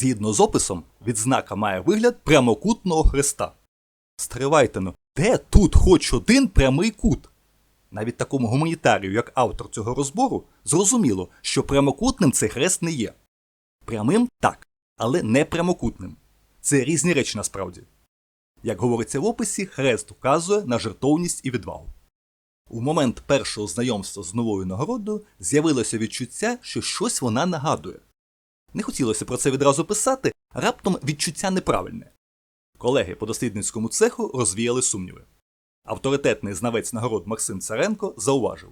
Згідно з описом, відзнака має вигляд прямокутного хреста. Стривайте ну, де тут хоч один прямий кут? Навіть такому гуманітарію, як автор цього розбору, зрозуміло, що прямокутним цей хрест не є. Прямим так, але не прямокутним. Це різні речі насправді. Як говориться в описі, хрест вказує на жертовність і відвагу. У момент першого знайомства з новою нагородою з'явилося відчуття, що щось вона нагадує. Не хотілося про це відразу писати, раптом відчуття неправильне. Колеги по дослідницькому цеху розвіяли сумніви. Авторитетний знавець нагород Максим Царенко зауважив: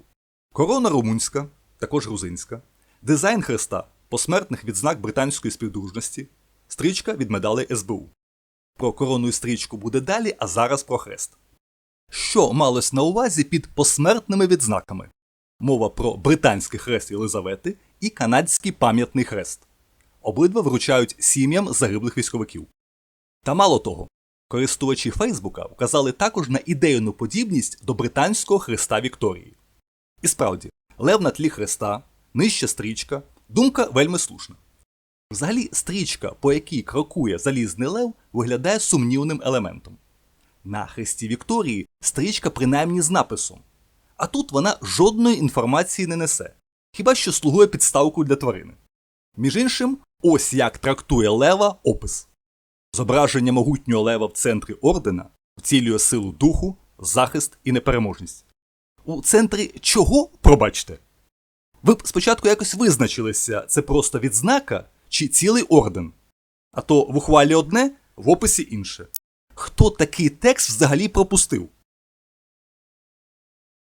корона румунська, також грузинська, дизайн хреста посмертних відзнак британської співдружності, стрічка від медалей СБУ. Про корону і стрічку буде далі, а зараз про хрест. Що малось на увазі під посмертними відзнаками? Мова про британський хрест Єлизавети і канадський пам'ятний хрест. Обидва вручають сім'ям загиблих військовиків. Та мало того, користувачі Фейсбука вказали також на ідейну подібність до британського хреста Вікторії. І справді, лев на тлі хреста, нижча стрічка, думка вельми слушна. Взагалі, стрічка, по якій крокує залізний лев, виглядає сумнівним елементом. На хресті Вікторії стрічка принаймні з написом. А тут вона жодної інформації не несе, хіба що слугує підставкою для тварини. Між іншим, ось як трактує лева опис. Зображення могутнього лева в центрі ордена вцілює силу духу, захист і непереможність. У центрі чого, пробачте? Ви б спочатку якось визначилися, це просто відзнака чи цілий орден. А то в ухвалі одне, в описі інше. Хто такий текст взагалі пропустив?